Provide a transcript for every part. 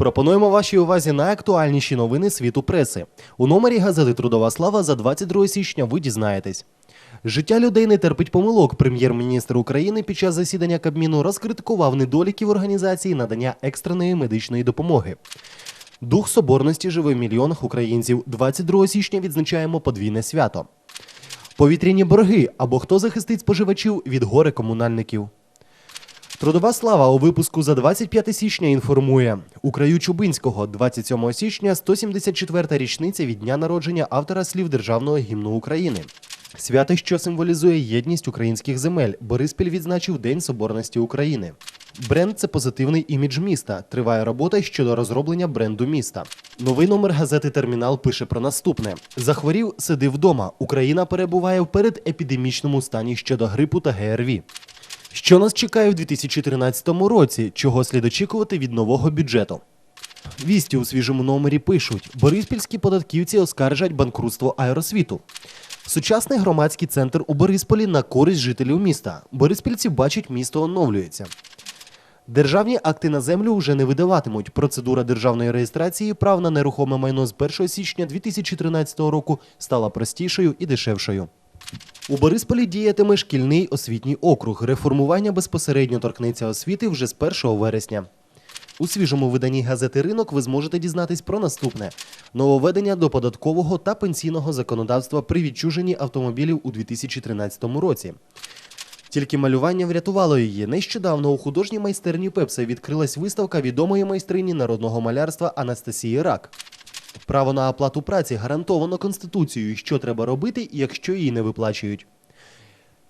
Пропонуємо вашій увазі найактуальніші новини світу преси. У номері газети Трудова слава за 22 січня ви дізнаєтесь. Життя людей не терпить помилок. Прем'єр-міністр України під час засідання Кабміну розкритикував недоліки в організації надання екстреної медичної допомоги. Дух соборності живе в мільйонах українців. 22 січня відзначаємо подвійне свято. Повітряні борги або хто захистить споживачів від горе комунальників. Трудова слава у випуску за 25 січня інформує у краю Чубинського 27 січня 174-та річниця від дня народження автора слів Державного гімну України. Свято, що символізує єдність українських земель. Бориспіль відзначив День Соборності України. Бренд це позитивний імідж міста. Триває робота щодо розроблення бренду міста. Новий номер газети Термінал пише про наступне: захворів, сиди вдома. Україна перебуває в передепідемічному стані щодо грипу та ГРВІ. Що нас чекає в 2013 році? Чого слід очікувати від нового бюджету? Вісті у свіжому номері пишуть: Бориспільські податківці оскаржать банкрутство аеросвіту. Сучасний громадський центр у Борисполі на користь жителів міста. Бориспільці бачать, місто оновлюється. Державні акти на землю вже не видаватимуть. Процедура державної реєстрації прав на нерухоме майно з 1 січня 2013 року стала простішою і дешевшою. У Борисполі діятиме шкільний освітній округ. Реформування безпосередньо торкнеться освіти вже з 1 вересня. У свіжому виданні газети Ринок ви зможете дізнатись про наступне: нововведення до податкового та пенсійного законодавства при відчуженні автомобілів у 2013 році. Тільки малювання врятувало її. Нещодавно у художній майстерні Пепса відкрилась виставка відомої майстрині народного малярства Анастасії Рак. Право на оплату праці гарантовано Конституцією, що треба робити, якщо її не виплачують.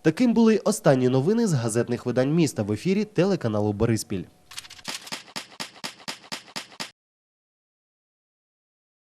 Таким були останні новини з газетних видань міста в ефірі телеканалу Бориспіль.